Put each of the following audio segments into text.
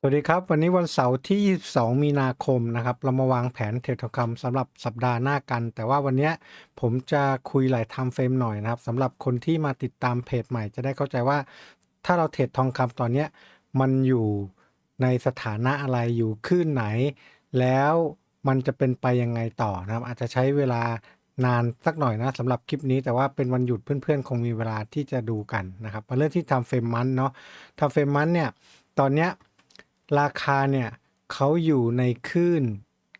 สวัสดีครับ วันนี้วันเสาร์ที่ 22 มีนาคมนะครับ เรามาวางแผนเทรดทองคำสำหรับสัปดาห์หน้ากัน แต่ว่าวันนี้ผมจะคุยหลายไทม์เฟรมหน่อยนะครับสำหรับคนที่มาติดตามเพจใหม่จะได้เข้าใจว่า ถ้าเราเทรดทองคำตอนนี้มันอยู่ในสถานะอะไรอยู่คลื่นไหน แล้วมันจะเป็นไปยังไงต่อนะครับ อาจจะใช้เวลานานสักหน่อยนะสำหรับคลิปนี้แต่ว่าเป็นวันหยุดเพื่อนๆ คงมีเวลาที่จะดูกันนะครับมาเริ่มที่ทำเฟรมมันเนาะทำเฟรมมันเนี่ยตอนเนี้ย ราคาเนี่ยเขาอยู่ในคลื่น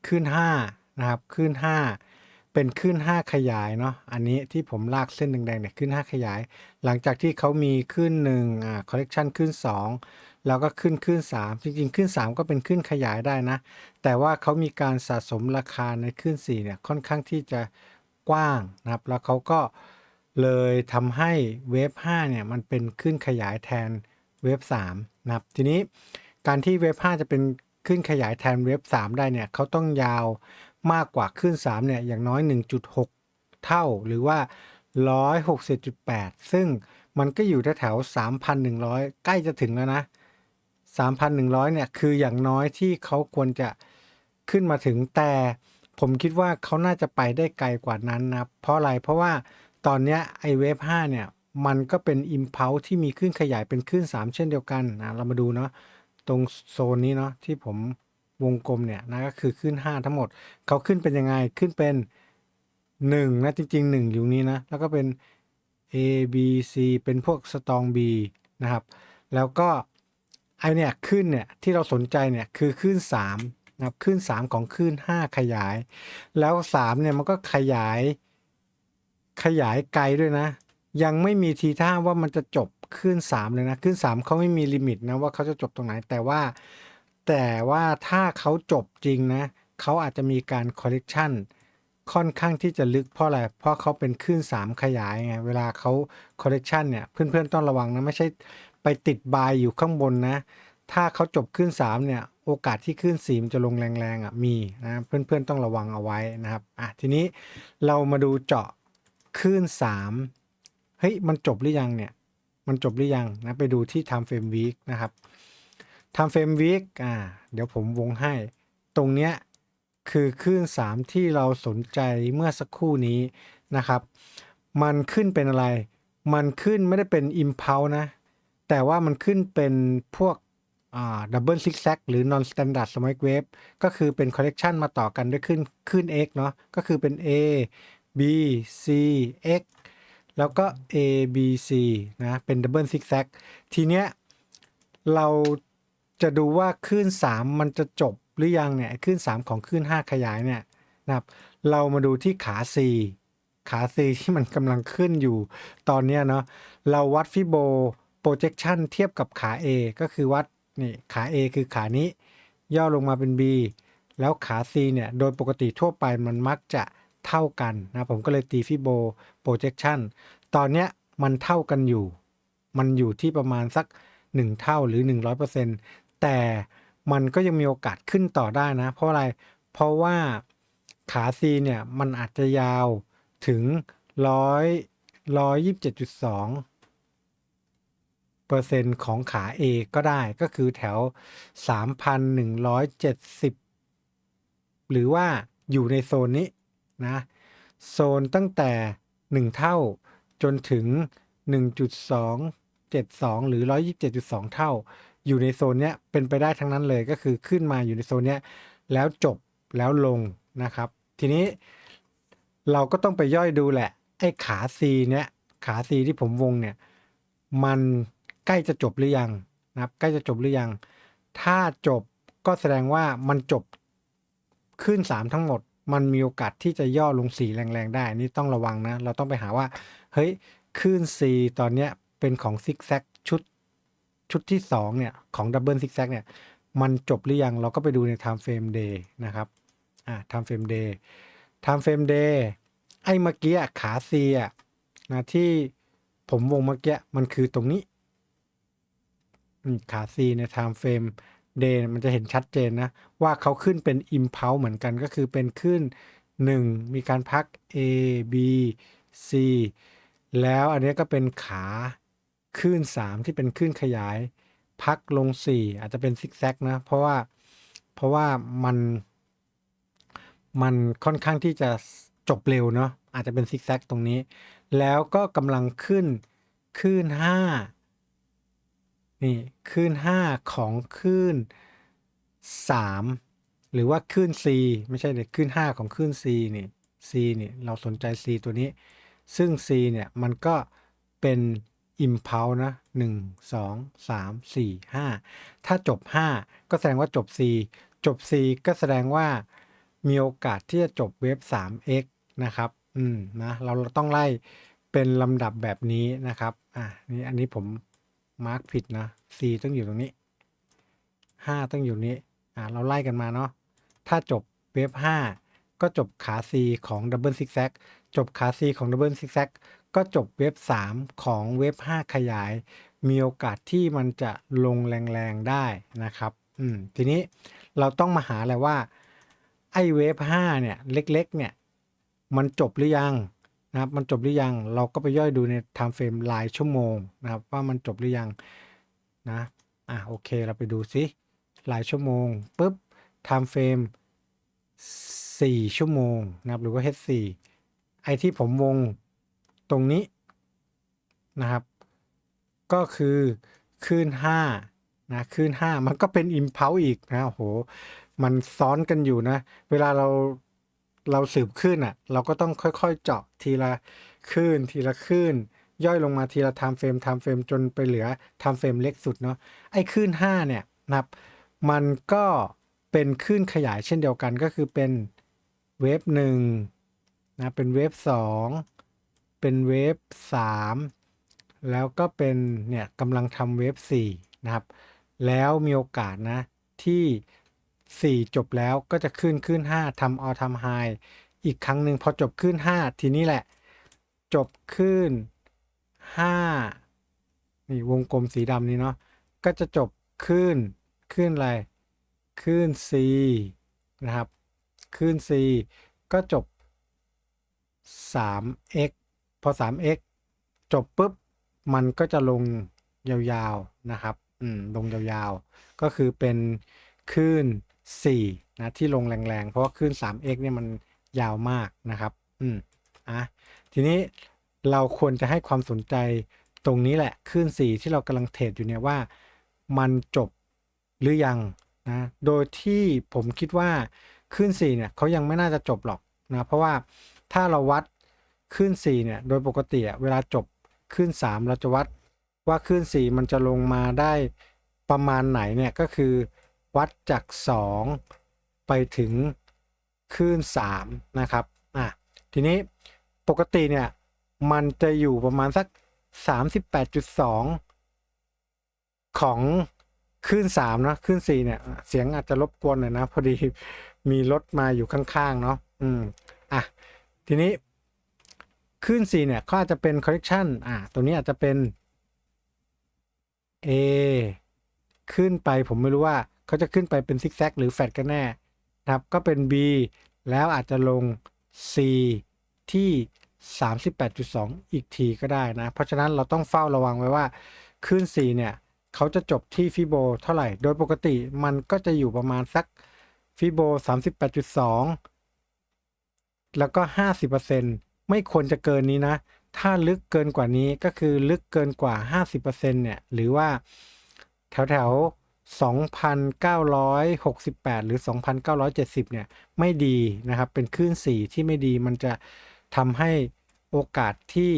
คลื่น5นะครับคลื่น 5 เป็นคลื่น 5 ขยายเนาะอันนี้ที่ผมลากเส้นแดงๆเนี่ยคลื่น 5 ขยาย หลังจากที่เขามีคลื่นหนึ่งอ่าคอลเลกชันคลื่น 2 แล้วก็ขึ้นคลื่น 3 จริงๆคลื่น 3 ก็เป็นคลื่นขยายได้นะ แต่ว่าเขามีการสะสมราคาในคลื่น 4 เนี่ยค่อนข้างที่จะกว้างนะครับ แล้วเขาก็เลยทำให้เวฟ 5 เนี่ยมันเป็นคลื่นขยายแทนเวฟ 3 นะครับทีนี้ การที่เว็บ5จะเป็นขึ้นขยายแทนเว็บ3ได้เนี่ยเขาต้องยาวมากกว่าขึ้น3เนี่ยอย่างน้อย 1.6 เท่าหรือว่า 160.8 ซึ่งมันก็อยู่แถวๆ3,100 ใกล้จะถึงแล้วนะ 3,100 เนี่ย คืออย่างน้อยที่เขาควรจะขึ้นมาถึงแต่ผมคิดว่าเขาน่าจะไปได้ไกลกว่านั้นนะเพราะอะไรเพราะว่าตอนนี้ไอเวฟ5เนี่ย มันก็เป็น Impulse ที่มีขึ้นขยายเป็นขึ้น 3 เช่นเดียวกันนะเรามาดูเนาะ ตรงโซนนี้เนาะที่ผมวงกลมเนี่ยนะก็คือขึ้น 5 ทั้งหมด เขาขึ้นเป็นยังไงขึ้นเป็น 1 นะ จริง ๆ 1 อยู่นี้นะ แล้วก็เป็น A B C เป็นพวกสตอง B นะครับ แล้วก็ไอเนี่ยขึ้นเนี่ยที่เราสนใจเนี่ยคือขึ้น 3 นะครับขึ้น 3 ของขึ้น 5 ขยาย แล้ว 3 เนี่ยมันก็ขยายขยายไกลด้วยนะ ยังไม่มีทีท่าว่ามันจะจบขึ้น 3 เลยนะขึ้น 3 เขาไม่มีลิมิตนะว่าเขาจะจบตรงไหนแต่ว่า แต่ว่าถ้าเขาจบจริงนะเขาอาจจะมีการคอลเลกชันค่อนข้างที่จะลึกเพราะอะไร เพราะเขาเป็นขึ้น 3 ขยายไงเวลาเขาคอลเลกชันเนี่ยเพื่อนๆต้องระวังนะไม่ใช่ไปติดบายอยู่ข้างบนนะ ถ้าเขาจบขึ้น 3 เนี่ย โอกาสที่ขึ้น4มันจะลงแรงๆอะมีนะเพื่อนๆต้องระวังเอาไว้นะครับอะทีนี้เรามาดูเจาะขึ้น 3 เฮ้ยมันจบหรือยังเนี่ย มันจบหรือยังนะไปดูที่ time frame week นะครับ time frame week อ่าเดี๋ยวผมวงให้ ตรงเนี้ยคือคลื่น 3 ที่เราสนใจเมื่อสักครู่นี้นะครับ มันขึ้นเป็นอะไร มันขึ้นไม่ได้เป็น impulse นะ แต่ว่ามันขึ้นเป็นพวกอ่า double zigzag หรือ non standard smoke wave ก็คือเป็น collection มาต่อกันด้วยขึ้นขึ้น x เนาะก็คือเป็น a b c x แล้วก็ A B C นะ เป็น Double Zigzag ทีเนี้ยเราจะดูว่าคลื่น 3 มันจะจบหรือยังเนี่ยคลื่น 3 ของคลื่น 5 ขยายเนี่ยนะครับเรามาดูที่ขา C ขา C ที่มันกำลังขึ้นอยู่ตอนเนี้ยเนาะเราวัดฟิโบ projection เทียบกับขา A ก็คือวัดนี่ขา A คือขานี้ ย่อลงมาเป็น B แล้วขา C เนี่ย โดยปกติทั่วไปมันมักจะ เท่ากันนะผมก็เลยตีฟิโบ projection ตอนเนี้ยมันเท่ากันอยู่ มันอยู่ที่ประมาณสัก 1 เท่าหรือ 100%แต่มันก็ยังมีโอกาสขึ้นต่อได้นะ เพราะอะไร เพราะว่าขา C เนี่ย มันอาจจะยาวถึง 100 127.2เปอร์เซ็นต์ของขา A ก็ได้ก็คือแถว 3,170 หรือว่าอยู่ในโซนนี้ นะโซนตั้งแต่ 1 เท่าจนถึง 1.272 หรือ 127.2 เท่า อยู่ในโซนเนี้ยเป็นไปได้ทั้งนั้นเลยก็คือขึ้นมาอยู่ในโซนเนี้ยแล้วจบแล้วลงนะครับ ทีนี้เราก็ต้องไปย่อยดูแหละ ไอ้ขา C เนี้ยขา C ที่ผมวงเนี่ย มันใกล้จะจบหรือยังนะครับ ใกล้จะจบหรือยัง ถ้าจบก็แสดงว่ามันจบขึ้น 3 ทั้งหมด มันมีโอกาสที่จะย่อลงสีแรงๆได้นี่ต้องระวังนะ เราต้องไปหาว่า เฮ้ยคลื่น C ตอนเนี้ยเป็นของซิกแซกชุดชุดที่ 2 เนี่ย ของดับเบิลซิกแซกเนี่ย มันจบหรือยังเราก็ไปดูใน time frame day นะครับอ่า time frame day time frame day ไอ้เมื่อกี้ขา C อะนะที่ผมวงเมื่อกี้มันคือตรงนี้อืมขา C ใน time frame day มันจะเห็นชัดเจนนะ ว่าเขาขึ้นเป็น impulse เหมือนกันก็คือเป็นขึ้น 1 มีการพัก a b c แล้วอันนี้ก็เป็นขาขึ้น 3 ที่เป็นขึ้นขยาย พักลง 4 อาจจะเป็นซิกแซกนะ เพราะว่าเพราะว่ามันมันค่อนข้างที่จะจบเร็วเนาะอาจจะเป็นซิกแซกตรงนี้ แล้วก็กำลังขึ้นขึ้น 5 นี่คลื่น 5 ของคลื่น 3 หรือว่าคลื่น C ไม่ใช่เนี่ยคลื่น 5 ของคลื่น C นี่ C นี่เราสนใจ C ตัวนี้ ซึ่ง C เนี่ยมันก็เป็น impulse นะ 1 2 3 4 5 ถ้าจบ 5 ก็แสดงว่าจบ C จบ C ก็แสดงว่ามีโอกาสที่จะจบเวฟ 3x นะครับ อืมนะ เราต้องไล่เป็นลำดับแบบนี้นะครับ อะนี่อันนี้ผม มาร์กผิดนะ C ต้องอยู่ตรงนี้ 5 ต้องอยู่นี้ อ่า เราไล่กันมาเนาะ ถ้าจบเวฟ5ก็จบขา C ของดับเบิลซิกแซกจบขา C ของดับเบิลซิกแซกก็จบเวฟ3ของเวฟ5ขยาย มีโอกาสที่มันจะลงแรงๆได้นะครับ อืม ทีนี้เราต้องมาหาแหละว่า ไอ้เวฟ5เนี่ย เล็กๆ เนี่ย มันจบหรือยัง นะครับมันจบหรือยังเราก็ไปย่อยดูใน time frame รายชั่วโมงนะครับว่ามันจบหรือยังนะอะโอเคเราไปดูซิรายชั่วโมงปุ๊บ time frame 4ชั่วโมงนะครับหรือว่า H4 ไอที่ผมวงตรงนี้นะครับ ก็คือคลื่น5นะคลื่น 5 มันก็เป็น impulse อีกนะโหมันซ้อนกันอยู่นะ เวลาเรา เราสืบคลื่นอะ เราก็ต้องค่อยๆเจาะทีละคลื่นทีละคลื่นย่อยลงมาทีละ time frame time frame จนไปเหลือ time frame เล็กสุดเนาะไอ้คลื่น5เนี่ยนะครับมันก็เป็นคลื่นขยายเช่นเดียวกันก็คือเป็นเวฟหนึ่งนะเป็นเวฟสองเป็นเวฟสามแล้วก็เป็นเนี่ยกำลังทำเวฟสี่นะครับ แล้วมีโอกาสนะที่ 4 จบแล้วก็จะขึ้นขึ้น 5ทำออทำไฮอีกครั้งหนึ่งพอจบขึ้น 5 ทีนี้แหละ จบขึ้น 5 นี่วงกลมสีดำนี้เนาะก็จะจบขึ้นขึ้นอะไรขึ้น C นะครับขึ้น C ก็จบ 3x พอ 3x จบปุ๊บ มันก็จะลงยาวๆนะครับ อืม ลงยาวๆ ก็คือเป็นคลื่น 4นะที่ลงแรงๆ เพราะว่าคลื่น 3x เนี่ยมันยาวมากนะครับ อืมอะทีนี้เราควรจะให้ความสนใจตรงนี้แหละคลื่น 4 ที่เรากำลังเทรดอยู่เนี่ยว่า มันจบหรือยังนะโดยที่ผมคิดว่าคลื่น 4 เนี่ยเขายังไม่น่าจะจบหรอกนะเพราะว่าถ้าเราวัดคลื่น 4 เนี่ยโดยปกติเวลาจบคลื่น 3 เราจะวัดว่าคลื่น 4 มันจะลงมาได้ประมาณไหนเนี่ยก็คือ วัดจาก 2 ไปถึงคลื่น3นะครับอะทีนี้ปกติเนี่ย มันจะอยู่ประมาณสัก 38.2 ของคลื่น3เนาะคลื่น4เนี่ย เสียงอาจจะรบกวนหน่อยนะ พอดีมีรถมาอยู่ข้างๆ เนาะอืมอะทีนี้คลื่น4เนี่ยเขาอาจจะเป็น correction อะตัวนี้อาจจะเป็น A ขึ้นไปผมไม่รู้ว่า เขาจะขึ้นไปเป็นซิกแซกหรือแฟดกันแน่นะครับก็เป็น B แล้วอาจจะลง C ที่ 38.2 อีกทีก็ได้นะ เพราะฉะนั้นเราต้องเฝ้าระวังไว้ว่าคลื่น4 เนี่ย เขาจะจบที่ฟิโบเท่าไหร่ โดยปกติมันก็จะอยู่ประมาณสักฟิโบ38.2 แล้วก็ 50%ไม่ควรจะเกินนี้นะ ถ้าลึกเกินกว่านี้ก็คือลึกเกินกว่า 50%เนี่ย หรือว่าแถวแถว 2,968 หรือ 2,970 เนี่ย ไม่ดีนะครับ เป็นคลื่น4ที่ไม่ดีมันจะทำให้โอกาสที่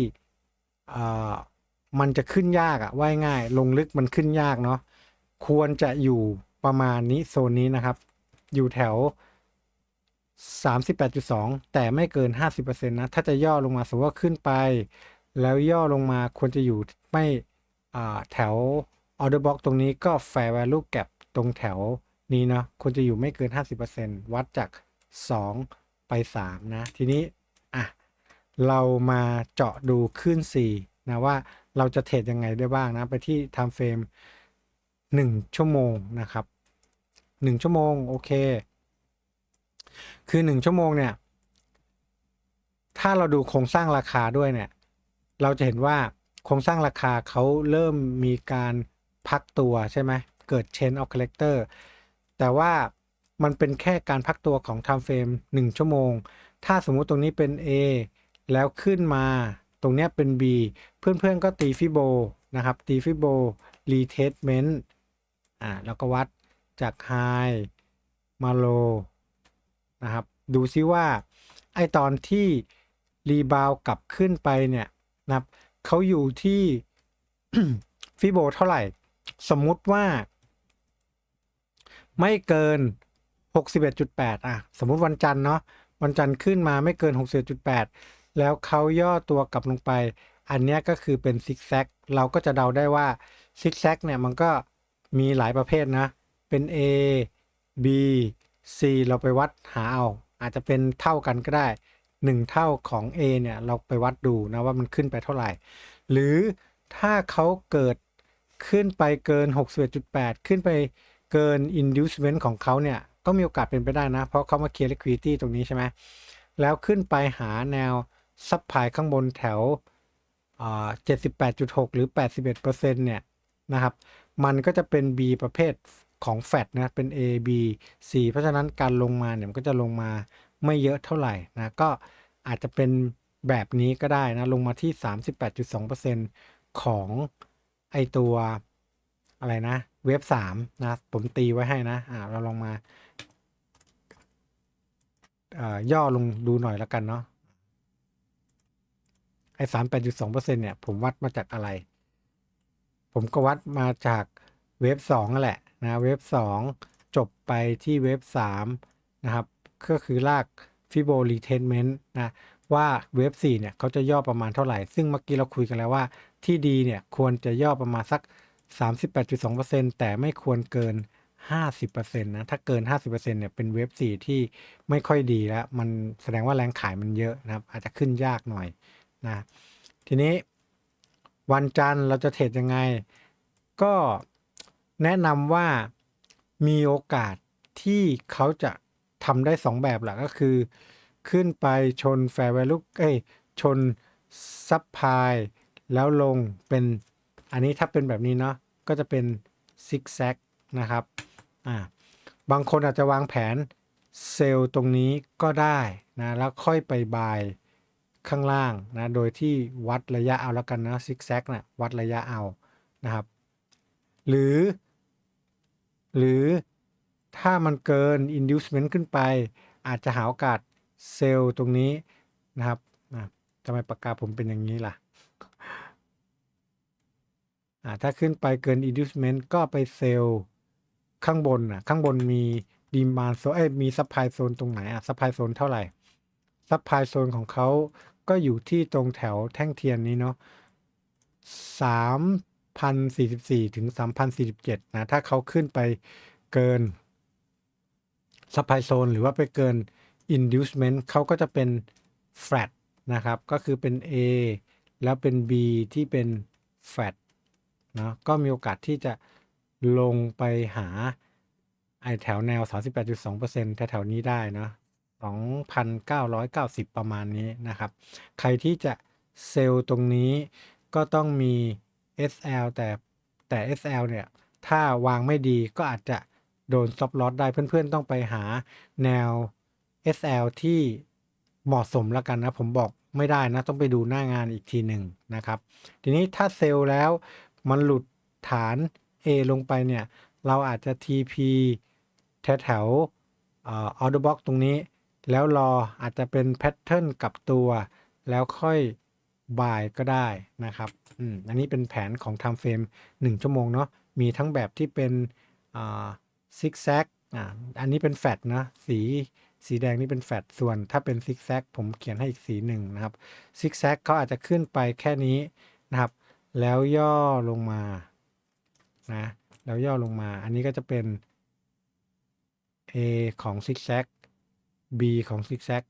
มันจะขึ้นยากอะว่ายง่าย ลงลึกมันขึ้นยากเนาะควรจะอยู่ประมาณนี้โซนนี้นะครับ อยู่แถว 38.2 แต่ไม่เกิน 50%นะ ถ้าจะย่อลงมาสมมติว่าขึ้นไป แล้วย่อลงมาควรจะอยู่ไม่แถว order box ตรงนี้ก็ fair value gap ตรงแถวนี้เนาะควรจะอยู่ไม่เกิน 50%วัดจาก 2 ไป 3 นะ ทีนี้ อะ เรามาเจาะดูขึ้น 4 นะว่าเราจะเทรดยังไงได้บ้างนะ ไปที่ time frame 1 ชั่วโมงนะครับ 1 ชั่วโมง โอเค คือ 1 ชั่วโมงเนี่ย ถ้าเราดูโครงสร้างราคาด้วยเนี่ย เราจะเห็นว่าโครงสร้างราคาเขาเริ่มมีการ พักตัวใช่ไหมเกิด chain of character แต่ว่ามันเป็นแค่การพักตัวของ time frame 1 ชั่วโมง ถ้าสมมุติตรงนี้เป็น A แล้วขึ้นมาตรงเนี้ยเป็น B เพื่อนๆก็ตีฟิโบนะครับ ตีฟิโบ retracement อ่าแล้วก็วัดจาก high มา low นะครับ ดูซิว่า ไอตอนที่รีบาวกลับขึ้นไปเนี่ยนะครับเขาอยู่ที่ฟิโบเท่าไหร่ สมมุติว่า ไม่เกิน 61.8 อะ สมมุติวันจันทร์เนาะวันจันทร์ขึ้นมาไม่เกิน 61.8 แล้วเขาย่อตัวกลับลงไป อันนี้ก็คือเป็นซิกแซกเราก็จะเดาได้ว่าซิกแซกเนี่ยมันก็มีหลายประเภทนะ เป็น A B C เราไปวัดหาเอา อาจจะเป็นเท่ากันก็ได้ 1 เท่าของ A เนี่ย เราไปวัดดูนะว่ามันขึ้นไปเท่าไหร่ หรือถ้าเขาเกิด ขึ้นไปเกิน 61.8 ขึ้นไปเกิน inducement ของเขาเนี่ย ก็มีโอกาสเป็นไปได้นะ เพราะเขามาเคลียร์ liquidity ตรงนี้ใช่ไหมแล้วขึ้นไปหาแนวซับพลายข้างบนแถว78.6 หรือ 81%เนี่ยนะครับ มันก็จะเป็น B ประเภทของแฟดนะ เป็น A B C เพราะฉะนั้นการลงมาเนี่ยมันก็จะลงมาไม่เยอะเท่าไหร่นะ ก็อาจจะเป็นแบบนี้ก็ได้นะ ลงมาที่ 38.2%ของ ไอตัวอะไรนะ เว็บ3นะ ผมตีไว้ให้นะ อ่า เราลองมาย่อลงดูหน่อยแล้วกันเนาะไอ้สามแปดจุดสองเปอร์เซ็นเนี่ย ผมวัดมาจากอะไร ผมก็วัดมาจากเว็บสองนั่นแหละนะเว็บสองจบไปที่เว็บสามนะครับ ก็คือลาก Fibo Retracement นะ ว่าเว็บ4เนี่ยเขาจะย่อประมาณเท่าไหร่ ซึ่งเมื่อกี้เราคุยกันแล้วว่า ที่ดีเนี่ยควรจะย่อประมาณสัก 38.2%แต่ไม่ควรเกิน 50%นะถ้าเกิน 50%เนี่ยเป็นเว็บ4ที่ไม่ค่อยดีแล้ว มันแสดงว่าแรงขายมันเยอะนะครับ อาจจะขึ้นยากหน่อยนะทีนี้วันจันทร์เราจะเทรดยังไง ก็แนะนำว่ามีโอกาสที่เขาจะทำได้ 2 แบบแหละก็คือ ขึ้นไปชน Fair Value เอ้ยชน Supply แล้วลงเป็นอันนี้ถ้าเป็นแบบนี้เนาะก็จะเป็นซิกแซกนะครับอ่าบางคนอาจจะวางแผนเซลล์ตรงนี้ก็ได้นะแล้วค่อยไปบายข้างล่างนะโดยที่วัดระยะเอาแล้วกันนะซิกแซกนะวัดระยะเอานะครับ หรือ หรือถ้ามันเกิน inducement ขึ้นไป อาจจะหาโอกาสเซลล์ตรงนี้นะครับอะทำไมปากกาผมเป็นอย่างนี้ล่ะ ถ้าขึ้นไปเกิน inducement ก็ไปเซลล์ข้างบนอะข้างบนมีดีมาโซเอ้ยมีซัพพลายโซนตรงไหนอะซัพพลายโซนเท่าไหร่ซัพพลายโซนของเขาก็อยู่ที่ตรงแถวแท่งเทียนนี้เนาะสามพันสี่สิบสี่ถึงสามพันสี่สิบเจ็ดนะ ถ้าเขาขึ้นไปเกินซัพพลายโซนหรือว่าไปเกิน inducement เขาก็จะเป็น flat นะครับ ก็คือเป็น A แล้วเป็น B ที่เป็น flat เนาะก็มีโอกาสที่จะลงไปหาไอแถวแนว 38.2%แถวๆนี้ได้เนาะ2,990 ประมาณนี้นะครับ ใครที่จะเซลล์ตรงนี้ก็ต้องมี SL แต่แต่ SL เนี่ย ถ้าวางไม่ดีก็อาจจะโดน stop loss ได้เพื่อนๆ ต้องไปหาแนว SL ที่เหมาะสมแล้วกันนะ ผมบอกไม่ได้นะ ต้องไปดูหน้างานอีกทีหนึ่งนะครับ ทีนี้ถ้าเซลล์แล้ว มันหลุดฐาน A ลงไปเนี่ย เราอาจจะ TP แถวแถวออเดอร์บ็อกตรงนี้ แล้วรออาจจะเป็นแพทเทิร์นกับตัว แล้วค่อยบายก็ได้นะครับอืมอันนี้เป็นแผนของ time frame 1 ชั่วโมงเนาะมีทั้งแบบที่เป็นซิกแซกอ่าอันนี้เป็นแฟดนะสีสีแดงนี่เป็นแฟดส่วนถ้าเป็นซิกแซกผมเขียนให้อีกสีหนึ่งนะครับซิกแซกเขาอาจจะขึ้นไปแค่นี้นะครับ แล้วย่อลงมานะแล้วย่อลงมา อันนี้ก็จะเป็น A ของซิกแซก B ของซิกแซก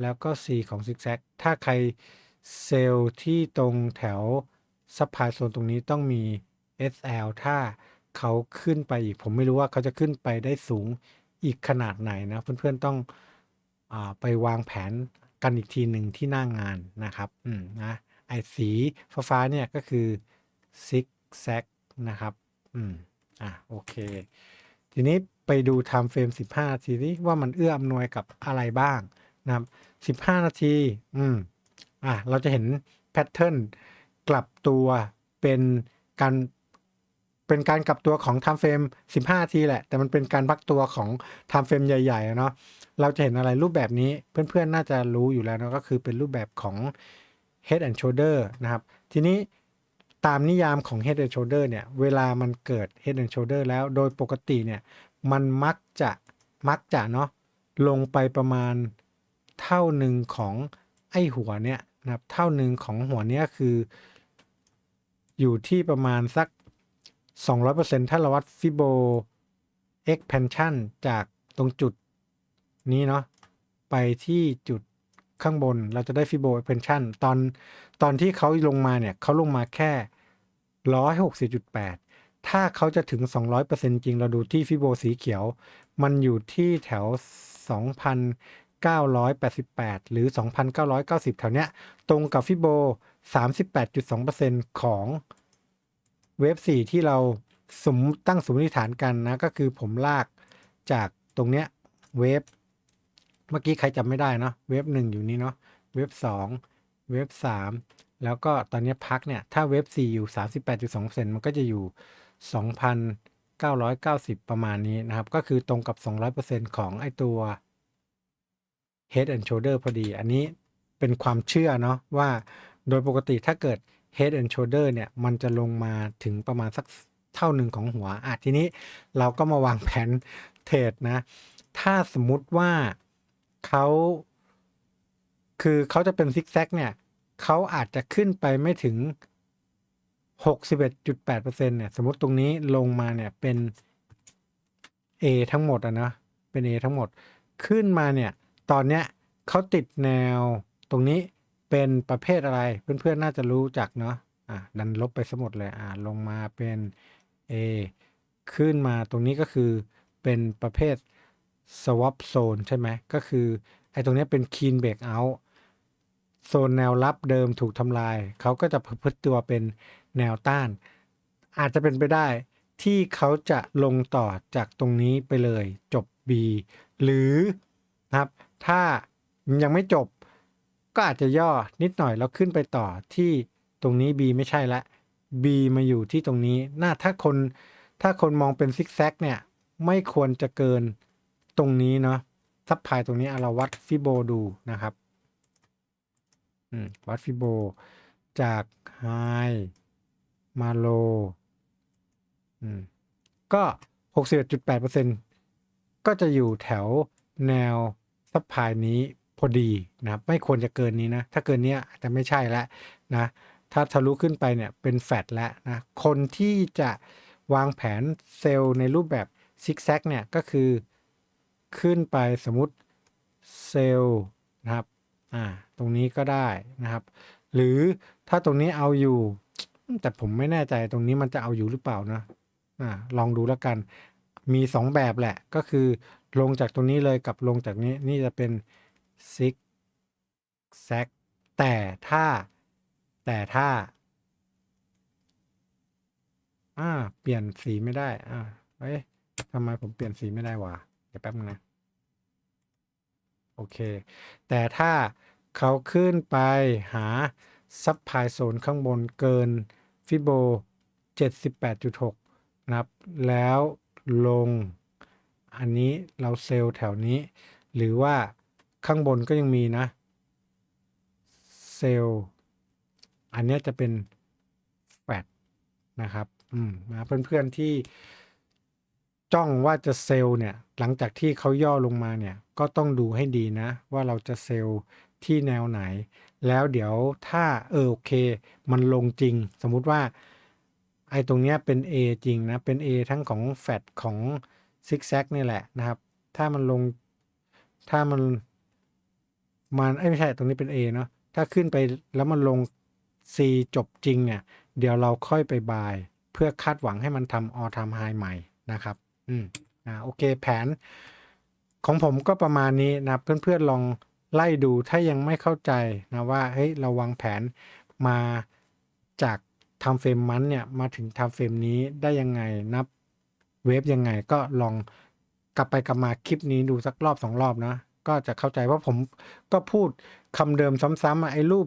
แล้วก็ C ของซิกแซกถ้าใครเซลล์ที่ตรงแถวซัพพลายโซนตรงนี้ต้องมี SL ถ้าเขาขึ้นไปอีก ผมไม่รู้ว่าเขาจะขึ้นไปได้สูงอีกขนาดไหนนะ เพื่อนๆต้องอไปวางแผนกันอีกทีหนึ่งที่หน้างงานนะครับ อืมนะ ไอสีฟ้าๆเนี่ยก็คือซิกแซกนะครับอืมอะโอเค ทีนี้ไปดู time frame 15นาทีนี้ว่ามันเอื้ออำนวยกับอะไรบ้างนะครับ15 นาทีอืมอะเราจะเห็นแพทเทิร์นกลับตัวเป็นการเป็นการกลับตัวของ time frame 15 นาทีแหละ แต่มันเป็นการพักตัวของ time frame ใหญ่ๆเนาะเราจะเห็นอะไรรูปแบบนี้เพื่อนๆ น่าจะรู้อยู่แล้วเนาะก็คือเป็นรูปแบบของ head and shoulder นะครับ ทีนี้ตามนิยามของ head and shoulder เนี่ย เวลามันเกิด head and shoulder แล้ว โดยปกติเนี่ย มันมักจะ มักจะเนาะ ลงไปประมาณเท่าหนึ่งของไอหัวเนี่ยนะครับ เท่าหนึ่งของหัวเนี้ยคือ อยู่ที่ประมาณสัก 200%ถ้าเราวัดฟิโบ expansion จากตรงจุดนี้เนาะ ไปที่จุด ข้างบน เราจะได้ฟิโบ expansion ตอนตอนที่เขาลงมาเนี่ยเขาลงมาแค่160.8ถ้าเขาจะถึง 200%จริงเราดูที่ฟิโบสีเขียว มันอยู่ที่แถว 2,988 หรือ 2,990 แถวเนี้ย ตรงกับฟิโบ 38.2%ของเวฟ4ที่เราสมตั้งสมมติฐานกันนะ ก็คือผมลากจากตรงเนี้ยเวฟ เมื่อกี้ใครจำไม่ได้เนาะเวฟหนึ่งอยู่นี่เนาะเวฟสองเวฟสามแล้วก็ตอนนี้พักเนี่ย ถ้าเวฟสี่อยู่38.2%มันก็จะอยู่2,990ประมาณนี้นะครับ ก็คือตรงกับ200%ของไอตัว Head and Shoulder พอดี อันนี้เป็นความเชื่อเนาะว่าโดยปกติถ้าเกิด Head and Shoulder เนี่ย มันจะลงมาถึงประมาณสักเท่าหนึ่งของหัวอะทีนี้เราก็มาวางแผนเทรดนะ ถ้าสมมุติว่า เขาคือเขาจะเป็นซิกแซกเนี่ยเขาอาจจะขึ้นไปไม่ถึง 61.8%เนี่ย สมมติตรงนี้ลงมาเนี่ยเป็น A ทั้งหมดอะนะเป็น A ทั้งหมดขึ้นมาเนี่ย ตอนเนี้ยเขาติดแนวตรงนี้เป็นประเภทอะไร เพื่อนๆ น่าจะรู้จักเนาะอะดันลบไปสมดเลยอะลงมาเป็น A ขึ้นมาตรงนี้ก็คือเป็นประเภท swap zone ใช่ไหมก็คือไอ้ตรงนี้เป็น clean break out โซนแนวรับเดิมถูกทำลาย เขาก็จะพฤติตัวเป็นแนวต้าน อาจจะเป็นไปได้ที่เขาจะลงต่อจากตรงนี้ไปเลยจบ B หรือนะครับ ถ้ายังไม่จบก็อาจจะย่อนิดหน่อยแล้วขึ้นไปต่อที่ตรงนี้ B ไม่ใช่ละ B มาอยู่ที่ตรงนี้น่าถ้าคนถ้าคนมองเป็นซิกแซกเนี่ย ไม่ควรจะเกิน ตรงนี้เนาะซับพลายตรงนี้เราวัดฟิโบดูนะครับวัดฟิโบจากไฮมาโลอืมก็61.8%ก็จะอยู่แถวแนวซับพลายนี้พอดีนะครับ ไม่ควรจะเกินนี้นะ ถ้าเกินนี้อาจจะไม่ใช่แล้วนะ ถ้าทะลุขึ้นไปเนี่ยเป็นแฟตแล้วนะ คนที่จะวางแผนเซลล์ในรูปแบบซิกแซกเนี่ยก็คือ ขึ้นไปสมมติเซลล์นะครับอ่าตรงนี้ก็ได้นะครับ หรือถ้าตรงนี้เอาอยู่ แต่ผมไม่แน่ใจตรงนี้มันจะเอาอยู่หรือเปล่านะอ่าลองดูแล้วกัน มีสองแบบแหละก็คือลงจากตรงนี้เลยกับลงจากนี้นี่จะเป็นซิกแซกแต่ถ้าแต่ถ้าอ่าเปลี่ยนสีไม่ได้อ่าเอ้ยทำไมผมเปลี่ยนสีไม่ได้วะ เดี๋ยวแป๊บนะ โอเค แต่ถ้าเขาขึ้นไปหาซับพายโซนข้างบนเกินฟิโบ 78.6 นะครับ แล้วลงอันนี้เราเซลล์แถวนี้ หรือว่าข้างบนก็ยังมีนะ เซลล์ อันนี้จะเป็นแฟตนะครับ อืมนะเพื่อนๆที่ จ้องว่าจะเซลล์เนี่ยหลังจากที่เขาย่อลงมาเนี่ยก็ต้องดูให้ดีนะ ว่าเราจะเซลล์ที่แนวไหน แล้วเดี๋ยวถ้าเออโอเค มันลงจริง สมมุติว่าไอ้ตรงเนี้ยเป็น A จริงนะ เป็น A ทั้งของแฟตของซิกแซกนี่แหละนะครับ ถ้ามันลงถ้ามันมันเอ้ยไม่ใช่ตรงนี้เป็น A เนาะถ้าขึ้นไปแล้วมันลง C จบจริงเนี่ย เดี๋ยวเราค่อยไปบาย เพื่อคาดหวังให้มันทำ all time high ใหม่นะครับ อืมอ่าโอเคแผน ของผมก็ประมาณนี้นะเพื่อนๆลองไล่ดูถ้ายังไม่เข้าใจนะว่าเฮ้ยเราวางแผนมาจากทม์เฟรมมันเนี่ยมาถึงทม์เฟรมนี้ได้ยังไงนับเวฟยังไงก็ลองกลับไปกลับมาคลิปนี้ดูสักรอบสองรอบนะก็จะเข้าใจว่าะผมก็พูดคำเดิมซ้ำๆอะไอ้รูป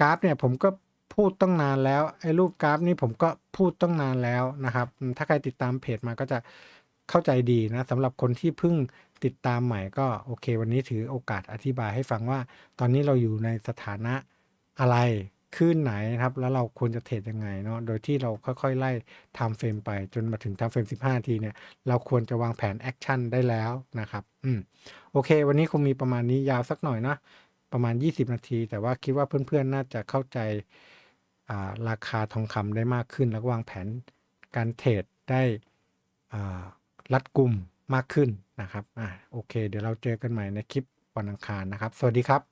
กราฟเนี่ยผมก็พูดตั้งนานแล้วไอ้รูปกราฟนี่ผมก็พูดตั้งนานแล้วนะครับ ถ้าใครติดตามเพจมาก็จะ เข้าใจดีนะสำหรับคนที่เพิ่งติดตามใหม่ก็โอเค วันนี้ถือโอกาสอธิบายให้ฟังว่า ตอนนี้เราอยู่ในสถานะอะไรขึ้นไหนนะครับ แล้วเราควรจะเทรดยังไงเนาะโดยที่เราค่อยๆ ไล่ไทม์เฟรมไปจนมาถึงไทม์เฟรม15นาทีเนี่ย เราควรจะวางแผนแอคชั่นได้แล้วนะครับ อืมโอเค วันนี้คงมีประมาณนี้ยาวสักหน่อยนะประมาณ 20 นาที แต่ว่าคิดว่าเพื่อนๆ น่าจะเข้าใจาราคาทองคำได้มากขึ้น แล้ววางแผนการเทรดได้อ่า รัดกุมมากขึ้นนะครับอ่าโอเค เดี๋ยวเราเจอกันใหม่ในคลิปวันอังคารนะครับ สวัสดีครับ